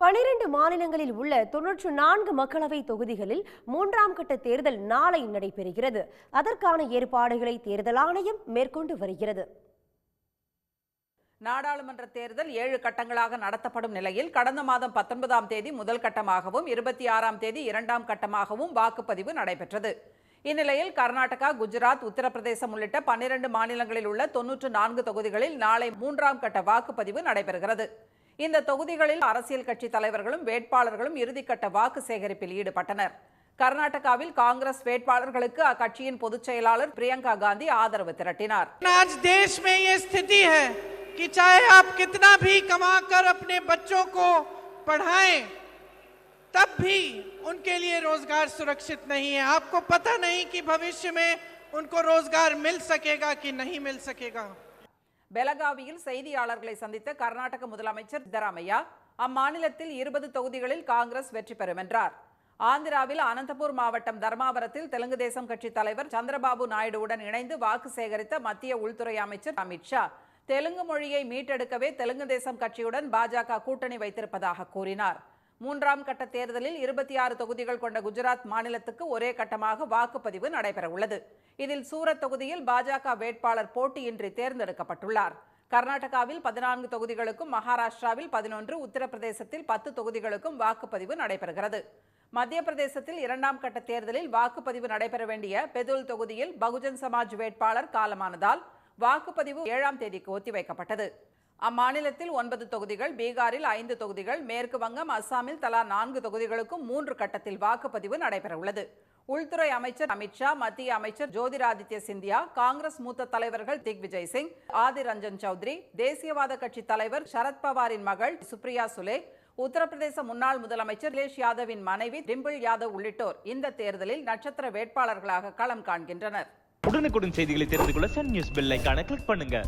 பனிரெண்டு மாநிலங்களில் உள்ள தொன்னூற்று நான்கு மக்களவை தொகுதிகளில் மூன்றாம் கட்ட தேர்தல் நாளை நடைபெறுகிறது. அதற்கான ஏற்பாடுகளை தேர்தல் ஆணையம் மேற்கொண்டு வருகிறது. நாடாளுமன்ற தேர்தல் ஏழு கட்டங்களாக நடத்தப்படும் நிலையில் கடந்த மாதம் பத்தொன்பதாம் தேதி முதல் கட்டமாகவும் இருபத்தி ஆறாம் தேதி இரண்டாம் கட்டமாகவும் வாக்குப்பதிவு நடைபெற்றது. இந்நிலையில் கர்நாடகா குஜராத் உத்தரப்பிரதேசம் உள்ளிட்ட பன்னிரண்டு மாநிலங்களில் உள்ள தொன்னூற்று நான்கு தொகுதிகளில் நாளை மூன்றாம் கட்ட வாக்குப்பதிவு நடைபெறுகிறது. இந்த தொகுதிகளில் அரசியல் கட்சி தலைவர்களும் வேட்பாளர்களும் இறுதிக்கட்ட வாக்கு சேகரிப்பில் ஈடுபட்டனர் கர்நாடகாவில் காங்கிரஸ் வேட்பாளர்களுக்கு அக்கட்சியின் பொதுச் செயலாளர் பிரியங்கா காந்தி ஆதரவு திரட்டினார் आज देश में ये स्थिति है कि चाहे आप कितना भी कमाकर अपने बच्चों को पढ़ाएं तब भी उनके लिए रोजगार सुरक्षित नहीं है आपको पता नहीं कि भविष्य में उनको रोजगार मिल सकेगा कि नहीं मिल सकेगा பெலகாவியில் செய்தியாளர்களை சந்தித்த கர்நாடக முதலமைச்சர் சித்தராமையா அம்மாநிலத்தில் இருபது தொகுதிகளில் காங்கிரஸ் வெற்றி பெறும் என்றார். ஆந்திராவில் அனந்தபூர் மாவட்டம் தர்மாவரத்தில் தெலுங்கு தேசம் கட்சி தலைவர் சந்திரபாபு நாயுடுவுடன் இணைந்து வாக்கு சேகரித்த மத்திய உள்துறை அமைச்சர் அமித் ஷா தெலுங்கு மொழியை மீட்டெடுக்கவே தெலுங்கு தேசம் கட்சியுடன் பாஜக கூட்டணி வைத்திருப்பதாக கூறினார். மூன்றாம் கட்ட தேர்தலில் இருபத்தி ஆறு தொகுதிகள் கொண்ட குஜராத் மாநிலத்துக்கு ஒரே கட்டமாக வாக்குப்பதிவு நடைபெறவுள்ளது. இதில் சூரத் தொகுதியில் பாஜக வேட்பாளர் போட்டியின்றி தேர்ந்தெடுக்கப்பட்டுள்ளார். கர்நாடகாவில் பதினான்கு தொகுதிகளுக்கும் மகாராஷ்டிராவில் பதினொன்று உத்தரப்பிரதேசத்தில் பத்து தொகுதிகளுக்கும் வாக்குப்பதிவு நடைபெறுகிறது. மத்திய பிரதேசத்தில் இரண்டாம் கட்ட தேர்தலில் வாக்குப்பதிவு நடைபெற வேண்டிய பெதுல் தொகுதியில் பகுஜன் சமாஜ் வேட்பாளர் காலமானதால் வாக்குப்பதிவு ஏழாம் தேதிக்கு ஒத்திவைக்கப்பட்டது. அம்மாநிலத்தில் ஒன்பது தொகுதிகள் பீகாரில் ஐந்து தொகுதிகள் மேற்கு வங்கம் அஸ்ஸாமில் தலா நான்கு தொகுதிகளுக்கும் மூன்று கட்டத்தில் வாக்குப்பதிவு நடைபெறவுள்ளது. உள்துறை அமைச்சர் அமித்ஷா மத்திய அமைச்சர் ஜோதிராதித்ய சிந்தியா காங்கிரஸ் மூத்த தலைவர்கள் திக்விஜய் சிங் ஆதிர் ரஞ்சன் சௌத்ரி தேசியவாத கட்சி தலைவர் சரத்பவாரின் மகள் சுப்ரியா சுலே உத்தரப்பிரதேச முன்னாள் முதலமைச்சர் லேஷ் யாதவின் மனைவி டிம்பிள் யாதவ் உள்ளிட்டோர் இந்த தேர்தலில் நட்சத்திர வேட்பாளர்களாக களம் காண்கின்றனர். உடனுக்குடன் செய்திகளை தெரிந்து கொள்ள சன் நியூஸ் பெல் கிளிக் பண்ணுங்க.